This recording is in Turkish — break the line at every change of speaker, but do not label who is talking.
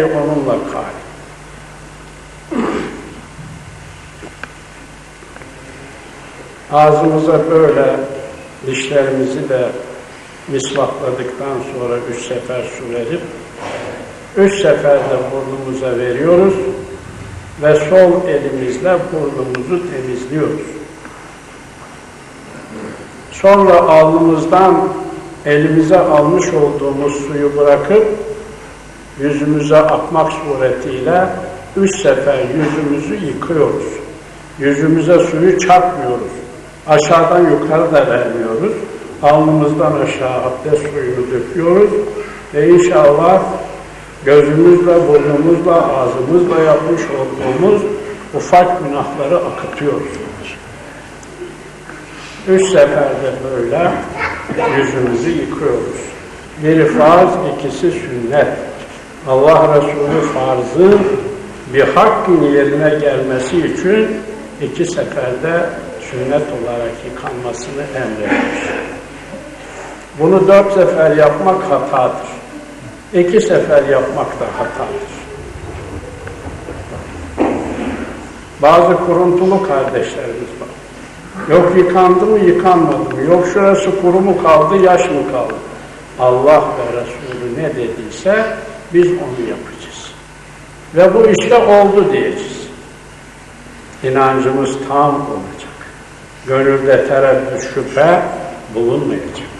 onunla kal. Ağzımıza böyle dişlerimizi de misvakladıktan sonra üç sefer su verip üç sefer de burnumuza veriyoruz ve sol elimizle burnumuzu temizliyoruz. Sonra alnımızdan elimize almış olduğumuz suyu bırakıp yüzümüze akmak suretiyle üç sefer yüzümüzü yıkıyoruz. Yüzümüze suyu çarpmıyoruz. Aşağıdan yukarı da vermiyoruz. Alnımızdan aşağı abdest suyunu döküyoruz. Ve inşallah gözümüzle, burnumuzla, ağzımızla yapmış olduğumuz ufak günahları akıtıyoruz. Üç seferde böyle yüzümüzü yıkıyoruz. Biri farz, ikisi sünnet. Allah Resulü farzı bir hakkın yerine gelmesi için iki seferde sünnet olarak yıkanmasını emretmiş. Bunu dört sefer yapmak hatadır. İki sefer yapmak da hatadır. Bazı kuruntulu kardeşlerimiz var. Yok yıkandı mı yıkanmadı mı? Yok şurası kuru mu kaldı, yaş mı kaldı? Allah ve Resulü ne dediyse biz onu yapacağız. Ve bu işte oldu diyeceğiz. İnancımız tam olacak. Gönülde tereddüt şüphe bulunmayacak.